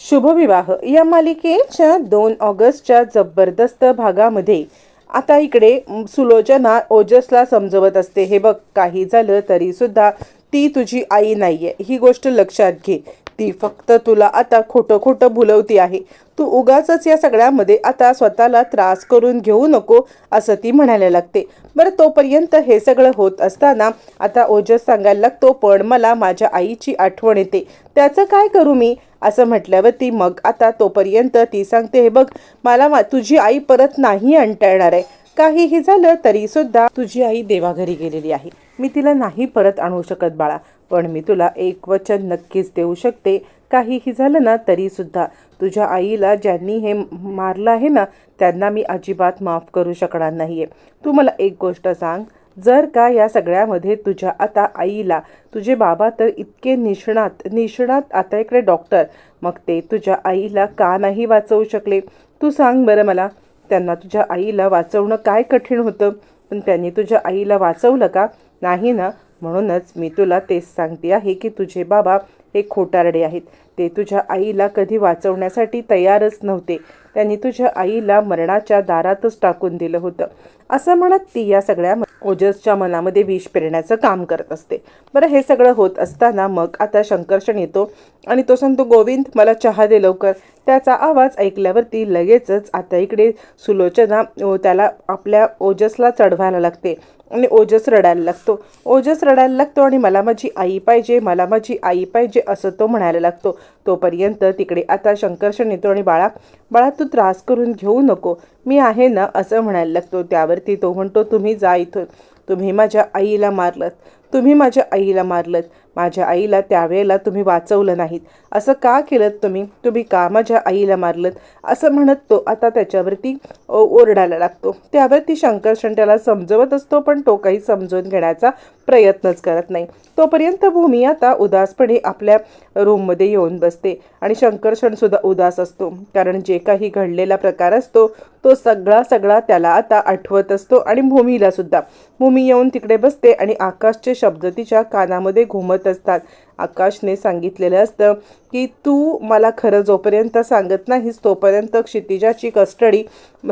शुभविवाह. या मालिकेच्या दोन ऑगस्टच्या जबरदस्त भागामध्ये आता इकडे सुलोचना ओजसला समजवत असते. हे बघ काही झालं तरीसुद्धा ती तुझी आई नाही आहे ही गोष्ट लक्षात घे. ती फक्त तुला आता खोटं खोटं भुलवती आहे. तू उगाच या सगळ्यामध्ये आता स्वतःला त्रास करून घेऊ नको असं ती म्हणायला लागते. बरं तोपर्यंत हे सगळं होत असताना आता ओजस सांगायला लागतो पण मला माझ्या आईची आठवण येते. त्याचं काय करू मी? असं म्हटल्यावर ती मग आता तोपर्यंत ती सांगते हे बघ मला मा- तुझी आई परत नाही आणता येणार आहे. काहीही झालं तरी सुद्धा तुझी आई देवाघरी गेलेली आहे. मी तिला नाही परत आणू शकत बाळा. पण मी तुला एक वचन नक्कीच देऊ शकते. काहीही झालं ना तरी सुद्धा तुझ्या आईला ज्यांनी हे मारलं आहे ना त्यांना मी अजिबात माफ करू शकणार नाही आहे तू मला एक गोष्ट सांग. जर का या सगळ्यामध्ये तुझ्या आता आईला तुझे बाबा तर इतके निष्णात निष्णात आता इकडे डॉक्टर मग ते तुझ्या आईला का नाही वाचवू शकले? तू सांग बरं मला. त्यांना तुझ्या आईला वाचवणं काय कठीण होतं? पण त्यांनी तुझ्या आईला वाचवलं का? नाही ना. म्हणूनच मी तुला तेच सांगते आहे की तुझे बाबा हे खोटारडे आहेत. ते तुझ्या आईला कधी वाचवण्यासाठी तयारच नव्हते. त्यांनी तुझ्या आईला मरणाच्या दारातच टाकून दिलं होतं. असं म्हणत ती या सगळ्या ओजसच्या मनामध्ये विष पेरण्याचं काम करत असते. बरं हे सगळं होत असताना मग आता शंकर्षण येतो आणि तो सांगतो गोविंद मला चहा दे लवकर. त्याचा आवाज ऐकल्यावरती लगेचच आता इकडे सुलोचना त्याला आपल्या ओजसला चढवायला लागते आणि ओजस रडायला लागतो. ओजस रडायला लागतो आणि मला माझी आई पाहिजे मला माझी आई पाहिजे. असं तो म्हणायला लागतो. तोपर्यंत तिकडे आता शंकर्षण येतो आणि बाळा बाळा तू त्रास करून घेऊ नको. मी आहे ना असं म्हणायला लागतो. त्यावरती तो म्हणतो तुम्ही जा इथून. तुम्ही माझ्या आईला मारलत. तुम्ही माझ्या आईला मारलत. माझ्या आईला त्यावेळेला तुम्ही वाचवलं नाहीत. असं का केलं तुम्ही? तुम्ही का माझ्या आईला मारलं असं म्हणत तो आता त्याच्यावरती ओरडायला लागतो. त्यावरती शंकरषण त्याला समजवत असतो पण तो काही समजून घेण्याचा प्रयत्नच करत नाही. तोपर्यंत भूमी आता उदासपणे आपल्या रूममध्ये येऊन बसते आणि शंकरषणसुद्धा उदास असतो. कारण जे काही घडलेला प्रकार असतो तो सगळा सगळा त्याला आता आठवत असतो आणि भूमीला सुद्धा. भूमी येऊन तिकडे बसते आणि आकाशचे शब्द तिच्या कानामध्ये घुमत असतात. आकाशने सांगितलेलं असतं की तू मला खरं जोपर्यंत सांगत नाहीस तोपर्यंत क्षितिजाची कस्टडी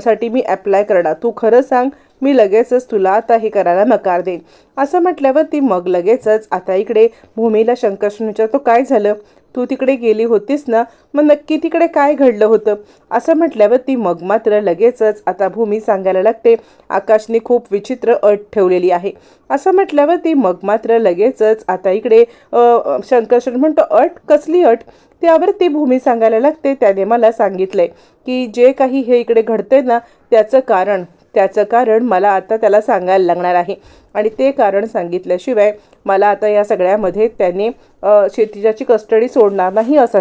साठी मी अप्लाय करणार. तू खरं सांग मी लगेचच तुला आता हे करायला नकार देईन. असं म्हटल्यावर ती मग लगेचच आता इकडे भूमीला शंकरशन विचारतो काय झालं? तू तिकडे गेली होतीस ना मग नक्की तिकडे काय घडलं होतं? असं म्हटल्यावर ती मग मात्र लगेचच आता भूमी सांगायला लागते आकाशने खूप विचित्र अट ठेवलेली आहे. असं म्हटल्यावर ती मग मात्र लगेचच आता इकडे अ, शंकरशन म्हणतो अट? कसली अट? त्यावर ती भूमी सांगायला लागते त्याने मला सांगितलंय की जे काही हे इकडे घडतंय ना त्याचं कारण त्याचं कारण मला आता त्याला सांगायला लागणार आहे. आणि ते कारण सांगितल्याशिवाय मला आता या सगळ्यामध्ये त्याने शेतीजाची कस्टडी सोडणार नाही असं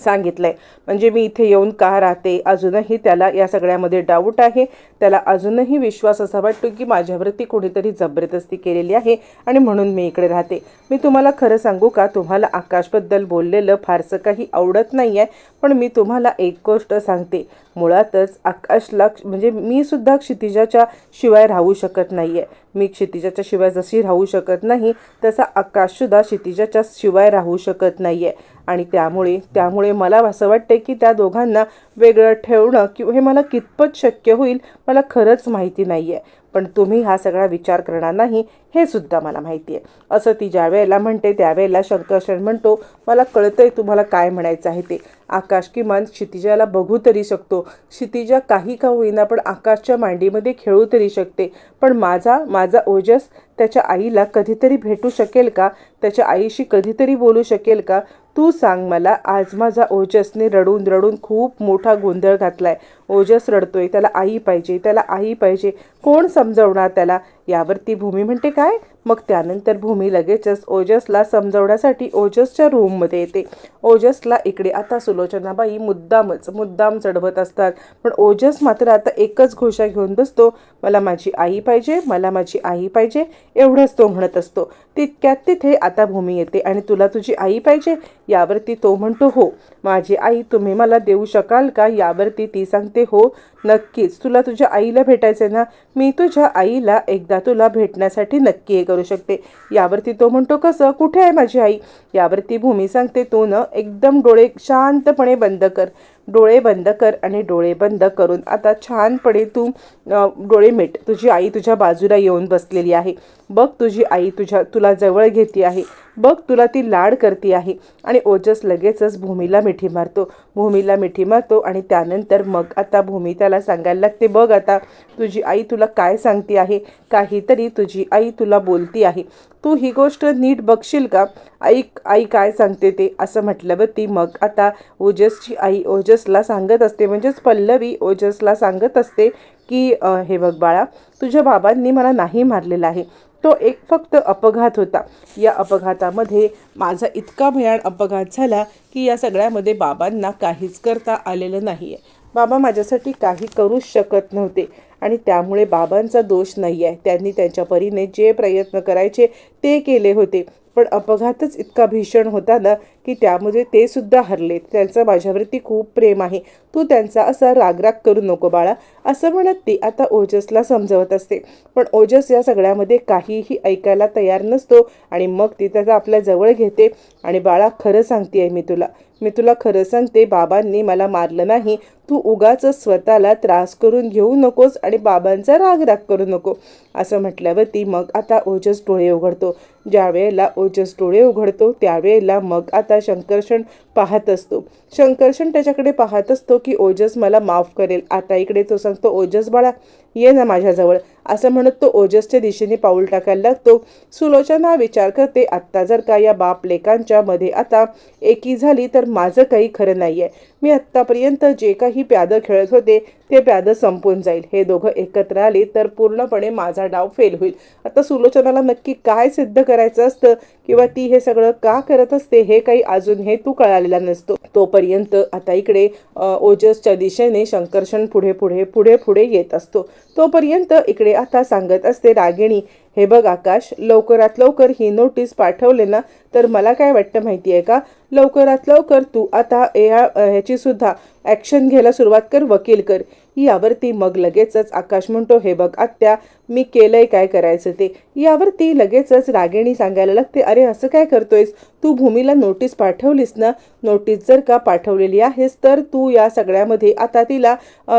आहे म्हणजे मी इथे येऊन का राहते? अजूनही त्याला या सगळ्यामध्ये डाऊट आहे. त्याला अजूनही विश्वास असा वाटतो की माझ्यावरती कोणीतरी जबरदस्ती केलेली आहे आणि म्हणून मी इकडे राहते. मी तुम्हाला खरं सांगू का? तुम्हाला आकाशबद्दल बोललेलं फारसं काही आवडत नाही आहे पण मी तुम्हाला एक गोष्ट सांगते. मुळातच आकाशला म्हणजे मी सुद्धा क्षितिजाच्या शिवाय राहू शकत नाही आहे मी क्षितिजाच्या शिवाय जशी राहू शकत नाही तसा आकाशसुद्धा क्षितिजाच्या शिवाय राहू शकत नाही आहे आणि त्यामुळे त्यामुळे मला असं वाटतं की त्या दोघांना वेगळं ठेवणं किंवा हे मला कितपत शक्य होईल मला खरंच माहिती नाही आहे पण तुम्ही हा सगळा विचार करणार नाही हे सुद्धा मला माहिती आहे असं ती ज्या वेळेला म्हणते त्यावेळेला शंकरशन म्हणतो मला कळतंय तुम्हाला काय म्हणायचं आहे ते. आकाश किमान क्षितिजाला बघू तरी शकतो. क्षितिजा काही का होईना पण आकाशच्या मांडीमध्ये खेळू तरी शकते. पण माझा माझा ओजस त्याच्या आईला कधीतरी भेटू शकेल का? त्याच्या आईशी कधीतरी बोलू शकेल का? तू सांग मला आज माझा ओजसने रडून रडून खूप मोठा गोंधळ घातलाय. ओजस रडतोय त्याला आई पाहिजे त्याला आई पाहिजे. कोण समजवणार त्याला? यावरती भूमी म्हणते काय? मग त्यानंतर भूमी लगेचच ओजसला समजवण्यासाठी ओजसच्या रूममध्ये येते. ओजसला इकडे आता सुलोचनाबाई मुद्दामच मुद्दाम चढवत असतात. पण ओजस मात्र आता एकच घोषा घेऊन बसतो. मला माझी आई पाहिजे मला माझी आई पाहिजे एवढंच तो म्हणत असतो. तितक्यात तिथे आता भूमी येते आणि तुला तुझी आई पाहिजे? यावरती तो म्हणतो हो. माझी आई तुम्ही मला देऊ शकाल का? यावरती ती सांगते हो नक्कीच. तुला तुझ्या आईला भेटायचं आहे ना मी तुझ्या आईला एकदा तुला भेटण्यासाठी नक्की हे करू शकते. यावरती तो म्हणतो कसं? कुठे आहे माझी आई? यावरती भूमी सांगते तू न एकदम डोळे शांतपणे बंद कर. डोळे बंद कर आणि डोळे बंद करून. आता छानपणे तू डोळे मिट. तुझी आई तुझ्या बाजूला येऊन बसलेली आहे. बघ तुझी आई तुझ्या तुला जवळ घेते आहे. बघ तुला ती लाड करते आहे. आणि ओजस लगेचच भूमीला मिठी मारतो. भूमीला मिठी मारतो आणि त्यानंतर मग आता भूमी त्याला सांगायला लागते बघ आता तुझी आई तुला काय सांगते आहे? काहीतरी तुझी आई तुला बोलती आहे. तू ही गोष्ट नीट बघशील का? आई आई काय सांगते ते? असं म्हटल्यावरती मग आता ओजसची आई ओजसला सांगत असते म्हणजेच पल्लवी ओजसला सांगत असते की हे बघ बाळा तुझ्या बाबांनी मला नाही मारलेलं आहे. तो एक फक्त अपघात होता. या अपघातामध्ये माझा इतका भयान अपघात झाला की या सगळ्यामध्ये बाबांना काहीच करता आलेलं नाही आहे बाबा माझ्यासाठी काही करूच शकत नव्हते आणि त्यामुळे बाबांचा दोष नाही आहे त्यांनी त्यांच्या परीने जे प्रयत्न करायचे ते केले होते. पण अपघातच इतका भीषण होता ना की त्यामध्ये ते सुद्धा हरले त्यांचं माझ्यावरती खूप प्रेम आहे. तू त्यांचा असा रागराग करू नको बाळा. असं म्हणत ती आता ओजसला समजवत असते. पण ओजस या सगळ्यामध्ये काहीही ऐकायला तयार नसतो आणि मग ती त्याचा आपल्या जवळ घेते. आणि बाळा खरं सांगते आहे मी तुला. मी तुला खरं सांगते बाबांनी मला मारलं नाही. तू उगाच स्वतःला त्रास करून घेऊ नकोस आणि बाबांचा राग राग करू नको. असं म्हटल्यावरती मग आता ओजस डोळे उघडतो. ज्या वेळेला ओजस डोळे उघडतो त्यावेळेला मग आता शंकरषण पाहत असतो. शंकरषण त्याच्याकडे पाहत असतो की ओजस मला माफ करेल. आता इकडे तो सांगतो ओजस बाळा ये ना माझ्याजवळ. असं म्हणत तो ओजसच्या दिशेने पाऊल टाकायला लागतो. सुलोचना विचार करते आत्ता जर का या बाप लेकांच्या मध्ये आता एकी झाली तर माझं काही खरं नाही आहे मी आत्तापर्यंत जे काही प्यादं खेळत होते ते प्यादं संपून जाईल. हे दोघं एकत्र आले तर पूर्णपणे माझा डाव फेल होईल. आता सुलोचनाला नक्की काय सिद्ध करायचं असतं किंवा ती हे सगळं का करत असते हे काही अजून हे तू कळालेला नसतो. तोपर्यंत आता इकडे ओजसच्या दिशेने शंकरषण पुढे पुढे पुढे पुढे येत असतो. तोपर्यंत इकडे आता सांगत असते रागिणी हे बघ आकाश लवकरात लवकर ही नोटीस पाठवले ना तर मला काय वाटतं माहिती आहे का? लवकरात लवकर तू आता या ह्याची सुद्धा ॲक्शन घ्यायला सुरुवात कर वकील कर. यावरती मग लगेचच आकाश म्हणतो हे बघ आत्या मी केलंय काय करायचं ते? यावरती लगेचच रागिणी सांगायला लागते अरे असं काय करतोयस? तू भूमीला नोटीस पाठवलीस ना? नोटीस जर का पाठवलेली आहेस तर तू या सगळ्यामध्ये आता तिला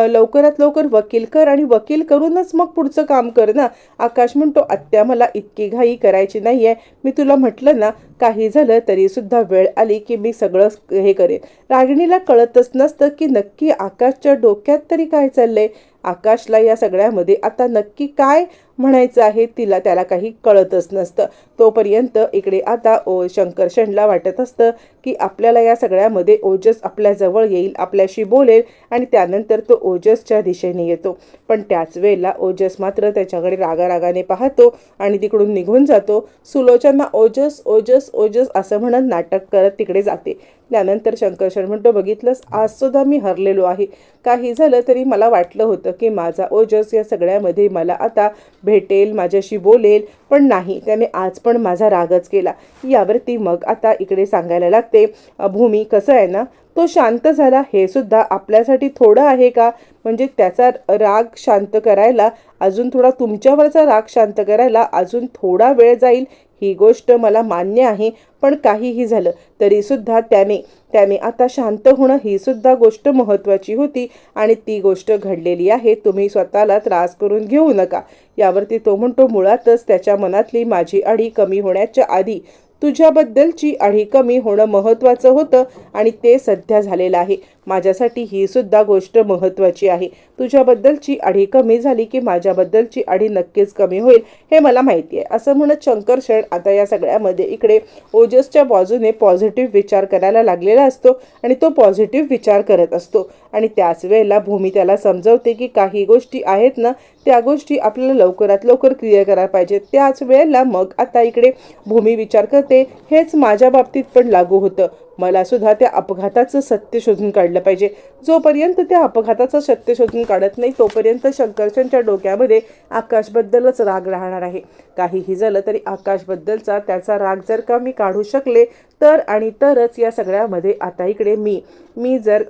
लवकरात लवकर वकील कर आणि वकील करूनच मग पुढचं काम कर ना. आकाश म्हणतो आत्या मला इतकी घाई करायची नाही आहे मी तुला म्हटलं ना काही झालं तरी सुद्धा वेळ आली की मी सगळं हे करेन. रागिणीला कळतच नसतं की नक्की आकाशच्या डोक्यात तरी काय चाललंय? आकाशला या सगळ्यामध्ये आता नक्की काय म्हणायचं आहे तिला त्याला काही कळतच नसतं. तोपर्यंत इकडे आता ओ शंकरशनला वाटत असतं की आपल्याला या सगळ्यामध्ये ओजस आपल्याजवळ येईल आपल्याशी बोलेल आणि त्यानंतर तो ओजसच्या दिशेने येतो. पण त्याच वेळेला ओजस मात्र त्याच्याकडे रागारागाने पाहतो आणि तिकडून निघून जातो. सुलोचना ओजस ओजस ओजस असं म्हणत नाटक करत तिकडे जाते. त्यानंतर शंकरशण म्हणतो बघितलंस आज सुद्धा मी हरलेलो आहे. काही झालं तरी मला वाटलं होतं की माझा ओजस या सगळ्यामध्ये मला आता भेटेल माझ्याशी बोलेल पण नाही. त्याने आज पण माझा रागच केला. यावरती मग आता इकडे सांगायला लागते भूमी कसं आहे ना तो शांत झाला. हे सुद्धा आपल्यासाठी थोडं आहे का? म्हणजे त्याचा राग शांत करायला अजून थोडा तुमच्यावरचा राग शांत करायला अजून थोडा वेळ जाईल. ही गोष्ट मला मान्य आहे. पण काहीही झालं तरीसुद्धा त्याने त्याने आता शांत होणं ही सुद्धा गोष्ट महत्त्वाची होती आणि ती गोष्ट घडलेली आहे. तुम्ही स्वतःला त्रास करून घेऊ नका. यावरती तो म्हणतो मुळातच त्याच्या मनातली माझी अडी कमी होण्याच्या आधी तुझ्याबद्दलची आढी कमी होणं महत्त्वाचं होतं आणि ते सध्या झालेलं आहे. माझ्यासाठी ही सुद्धा गोष्ट महत्त्वाची आहे. तुझ्याबद्दलची आढी कमी झाली की माझ्याबद्दलची आढी नक्कीच कमी होईल हे मला माहिती आहे. असं म्हणत शंकर क्षण आता या सगळ्यामध्ये इकडे ओजसच्या बाजूने पॉझिटिव्ह विचार करायला लागलेला असतो आणि तो पॉझिटिव्ह विचार करत असतो. आणि त्याच वेळेला भूमी त्याला समजवते की काही गोष्टी आहेत ना त्या गोष्टी आपल्याला लवकरात लवकर क्लिअर करायला पाहिजेत त्याच वेळेला मग आता इकडे भूमी विचार करते हेच माझ्या बाबतीत पण लागू होतं. मला सुद्धा त्या अपघाताचं सत्य शोधून काढलं पाहिजे. जोपर्यंत त्या अपघाताचं सत्य शोधून काढत नाही तोपर्यंत शंकरचंदच्या डोक्यामध्ये आकाशबद्दलच राग राहणार आहे. काहीही झालं तरी आकाशबद्दलचा त्याचा राग जर का मी काढू शकले तर आणि तरच या सगळ्यामध्ये आता इकडे मी मी जर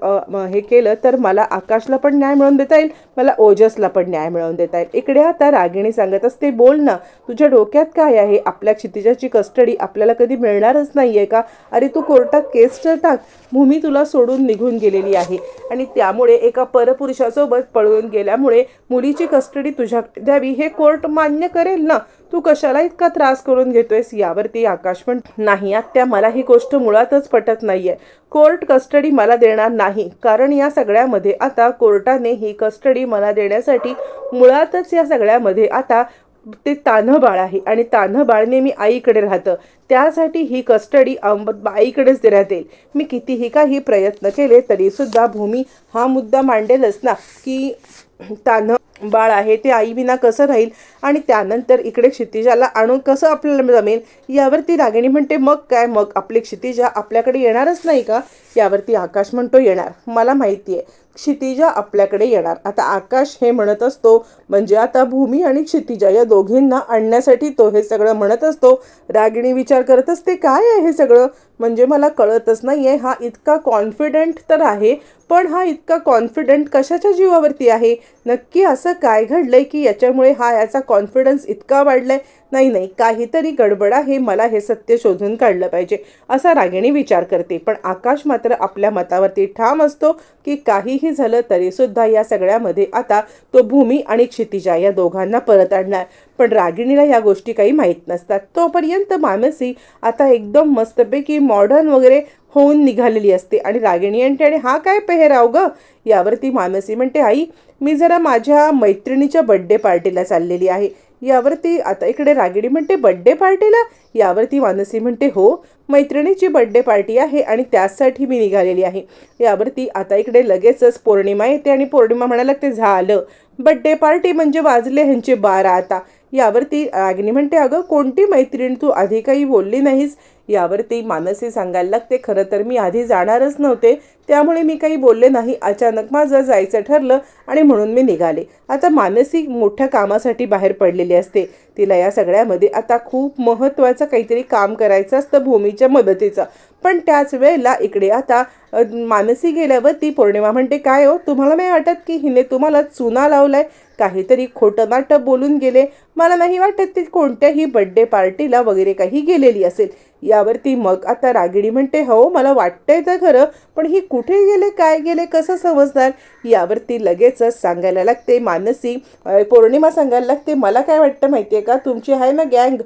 हे केलं तर मला आकाशला पण न्याय मिळवून देता येईल मला ओजसला पण न्याय मिळवून देता येईल. इकडे आता रागिणी सांगत असते बोल ना तुझ्या डोक्यात काय आहे? आपल्या क्षितिजाची कस्टडी आपल्याला कधी मिळणारच नाही आहे का? अरे तू कोर्टात केस केसटर टाक भूमी तुला सोडून निघून गेलेली आहे. आणि त्यामुळे एका परपुरुषासोबत पळून गेल्यामुळे मुलीची कस्टडी तुझ्याकडे द्यावी हे कोर्ट मान्य करेल ना? तू कशाला इतका त्रास करून घेतोयस? यावरती आकाश पण नाही. आत्या मला ही गोष्ट मुळातच पटत नाही आहे कोर्ट कस्टडी मला देणार नाही. कारण या सगळ्यामध्ये आता कोर्टाने ही कस्टडी मला देण्यासाठी मुळातच या सगळ्यामध्ये आता ते तान्ह बाळ आहे. आणि तान्ह बाळ नेहमी आईकडे राहतं. त्यासाठी ही कस्टडी अंब- आईकडेच देण्यात येईल मी कितीही काही प्रयत्न केले तरीसुद्धा भूमी हा मुद्दा मांडेलच ना की तान्ह बाळ आहे ते आई विना कसं राहील? आणि त्यानंतर इकडे क्षितिजाला आणून कसं आपल्याला जमेल? यावरती रागिणी म्हणते मग काय? मग आपली क्षितिजा आपल्याकडे येणारच नाही का? यावरती आकाश म्हणतो येणार. मला माहिती आहे क्षितिजा आपल्याकडे येणार. आता आकाश हे म्हणत असतो म्हणजे आता भूमी आणि क्षितिजा या दोघींना आणण्यासाठी तो हे सगळं म्हणत असतो. रागिणी विचार करत असते काय आहे हे सगळं? म्हणजे मला कळतच नाही आहे हा इतका कॉन्फिडंट तर आहे पण हा इतका कॉन्फिडंट कशाच्या जीवावरती आहे? नक्की असं काय घडलं आहे की याच्यामुळे हा याचा कॉन्फिडन्स इतका वाढला आहे नाही नाही काहीतरी गडबड आहे मला हे सत्य शोधून काढलं पाहिजे असा रागिणी विचार करते. पण आकाश मात्र आपल्या मतावरती ठाम असतो की काहीही झालं तरीसुद्धा या सगळ्यामध्ये आता तो भूमी आणि क्षितिजा या दोघांना परत आणणार. पण रागिणीला या गोष्टी काही माहीत नसतात. तोपर्यंत मानसी आता एकदम मस्तपैकी मॉडर्न वगैरे होऊन निघालेली असते. आणि रागिणी आणि हा काय पेहराव ग? यावरती मानसी म्हणते आई मी जरा माझ्या मैत्रिणीच्या बड्डे पार्टीला चाललेली आहे. यावरती आता इकडे रागिणी म्हणते बड्डे पार्टीला यावरती मानसी म्हणते हो मैत्रिणीची बड्डे पार्टी आहे आणि त्यासाठी मी निघालेली आहे. यावरती आता इकडे लगेचच पौर्णिमा येते आणि पौर्णिमा म्हणायला लागते झालं. बड्डे पार्टी म्हणजे वाजले ह्यांचे बारा आता. यावरती रागिणी म्हणते अगं कोणती मैत्रीण तू आधी काही बोलली नाहीस? यावरती मानसी सांगायला लागते खरं तर मी आधी जाणारच नव्हते त्यामुळे मी काही बोलले नाही. अचानक माझं जायचं ठरलं आणि म्हणून मी निघाले. आता मानसी मोठ्या कामासाठी बाहेर पडलेली असते. तिला या सगळ्यामध्ये आता खूप महत्त्वाचं काहीतरी काम करायचं असतं भूमीच्या मदतीचं. पण त्याच वेळेला इकडे आता मानसी गेल्यावर ती पौर्णिमा म्हणते काय हो तुम्हाला नाही वाटत की हिने तुम्हाला चुना लावलाय? काहीतरी खोटं नाटं बोलून गेले. मला नाही वाटत ती कोणत्याही बड्डे पार्टीला वगैरे काही गेलेली असेल. यावरती मग आता रागिणी म्हणते हो मला वाटतंय तर खरं पण ही कुठे गेले काय गेले कसं समजणार? यावरती लगेचच सांगायला लागते मानसी. पौर्णिमा सांगायला लागते मला काय वाटतं माहिती आहे का? तुमची आहे ना गँग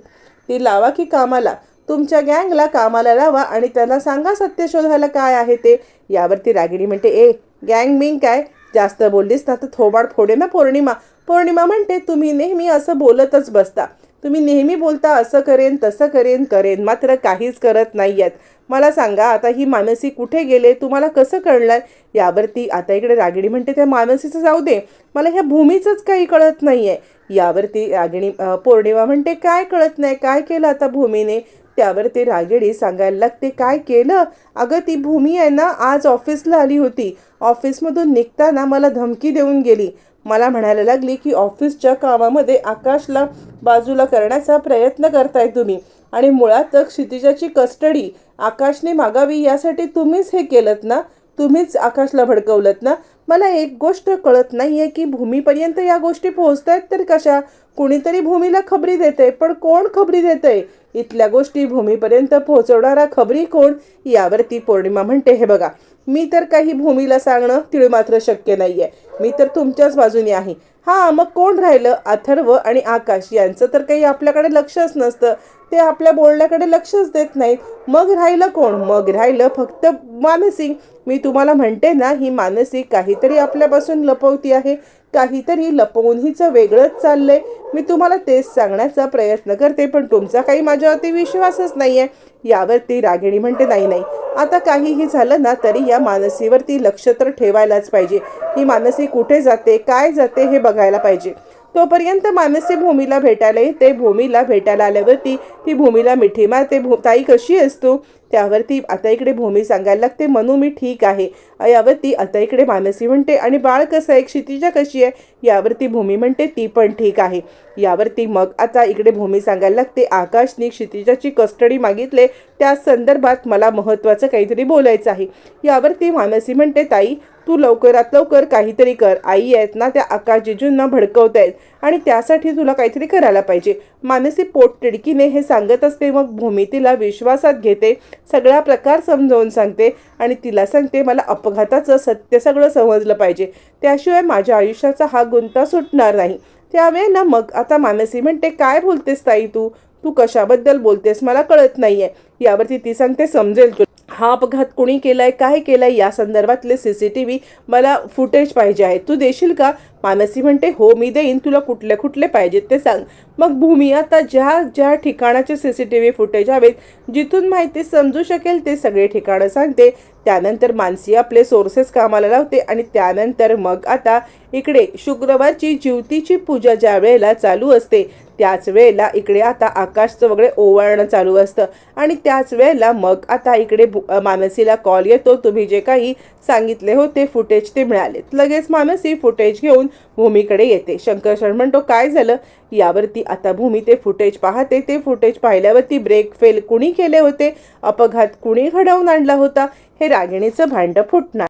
ती लावा की कामाला? तुमच्या गँगला कामाला लावा आणि त्यांना सांगा सत्य शोधायला काय आहे ते. यावरती रागिणी म्हणते ए गँग मिंग काय? जास्त बोललीस ना तर थोबाड फोडे ना पौर्णिमा. पौर्णिमा म्हणते तुम्ही नेहमी असं बोलतच बसता. तुम्ही नेहमी बोलता असं करेन तसं करेन करेन. मात्र काहीच करत नाही आहेत मला सांगा आता ही मानसी कुठे गेले? तुम्हाला कसं कळलं यावरती आता इकडे रागिणी म्हणते त्या मानसीचं जाऊ दे. मला ह्या भूमीचंच काही कळत नाही आहे यावरती रागिणी पौर्णिमा म्हणते काय कळत नाही? काय केलं आता भूमीने? त्यावर ते रागिणी सांगायला लागते काय केलं? अगं ती भूमी आहे ना आज ऑफिसला आली होती. ऑफिसमधून निघताना मला धमकी देऊन गेली. मला म्हणायला लागली की ऑफिसच्या कामामध्ये आकाशला बाजूला करण्याचा प्रयत्न करताय तुम्ही. आणि मुळात क्षितिजाची कस्टडी आकाशने मागावी यासाठी तुम्हीच हे केलं ना? तुम्हीच आकाशला भडकवलत ना? मला एक गोष्ट कळत नाही आहे की भूमीपर्यंत या गोष्टी पोहोचत आहेत तर कशा? कुणीतरी भूमीला खबरी देते पण कोण खबरी देते? इथल्या गोष्टी भूमीपर्यंत पोहोचवणारा खबरी कोण? यावरती पौर्णिमा म्हणते हे बघा मी तर काही भूमीला सांगणं तिळ मात्र शक्य नाही आहे मी तर तुमच्याच बाजूने आहे. हां मग कोण राहिलं? अथर्व आणि आकाश यांचं तर काही आपल्याकडे लक्षच नसतं. ते आपल्या बोलण्याकडे लक्षच देत नाहीत. मग राहिलं कोण? मग राहिलं फक्त मानसिक मी तुम्हाला म्हणते ना ही मानसी काहीतरी आपल्यापासून लपवती आहे. काहीतरी लपवून हिचं वेगळंच चाललंय. मी तुम्हाला तेच सांगण्याचा प्रयत्न करते पण तुमचा काही माझ्यावरती विश्वासच नाही आहे यावरती रागिणी म्हणते नाही नाही. आता काहीही झालं ना तरी या मानसीवरती लक्ष तर ठेवायलाच पाहिजे. ही मानसी कुठे जाते काय जाते हे बघायला पाहिजे. तोपर्यंत मानसी भूमीला भेटायला येते भूमीला भेटायला आल्यावरती ती भूमीला मिठी मारते. भू ताई कशी असतो त्यावरती आता इकडे भूमी सांगायला लागते. म्हणू मी ठीक आहे. यावरती आता इकडे मानसी म्हणते आणि बाळ कसं आहे? क्षितिजा कशी आहे? यावरती भूमी म्हणते ती पण ठीक आहे. यावरती मग आता इकडे भूमी सांगायला लागते आकाशने क्षितिजाची कस्टडी मागितले. त्या संदर्भात मला महत्त्वाचं काहीतरी बोलायचं आहे. यावरती मानसी म्हणते ताई तू लवकरात लवकर काहीतरी कर. आई आहेत ना त्या आकाश जिजूंना भडकवत आहेत आणि त्यासाठी तुला काहीतरी करायला पाहिजे. मानसी पोटतिडकीने हे सांगत असते मग भूमी तिला विश्वासात घेते सगळा प्रकार समजावून सांगते आणि तिला सांगते मला अपघाताचं सत्य सगळं समजलं पाहिजे. त्याशिवाय माझ्या आयुष्याचा हा गुंता सुटणार नाही. त्यावेळेला मग आता मानसी म्हणते काय बोलतेस ताई तू? तू कशाबद्दल बोलतेस? मला कळत नाही आहे यावरती ती सांगते समजेल तू हा अपघात कुणी केलाय काय केलाय या संदर्भातले सी सी टी व्ही मला फुटेज पाहिजे आहे. तू देशील का? मानसी म्हणते हो मी देईन तुला कुठले कुठले पाहिजेत ते सांग. मग भूमी आता ज्या ज्या ठिकाणाचे C C T V footage हवेत जिथून माहिती समजू शकेल ते सगळे ठिकाणं सांगते. त्यानंतर मानसी आपले सोर्सेस कामाला लावते आणि त्यानंतर मग आता इकडे शुक्रवारची ज्योतीची पूजा ज्या वेळेला चालू असते त्याच वेळेला इकडे आता आकाशचं वगैरे ओवाळणं चालू असतं. आणि त्याच वेळेला मग आता इकडे मानसीला कॉल येतो. तुम्ही जे काही सांगितले होते फुटेज ते मिळालेत. लगेच मानसी फुटेज घेऊन भूमीकडे येते. शंकर शर्मा म्हणतो काय झालं? यावरती आता भूमी ते फुटेज पाहते. ते फुटेज पाहिल्यावरती ब्रेक फेल कुणी केले होते? अपघात कुणी घडवून आणला होता? हे रागिणीचं भांडं फुटणार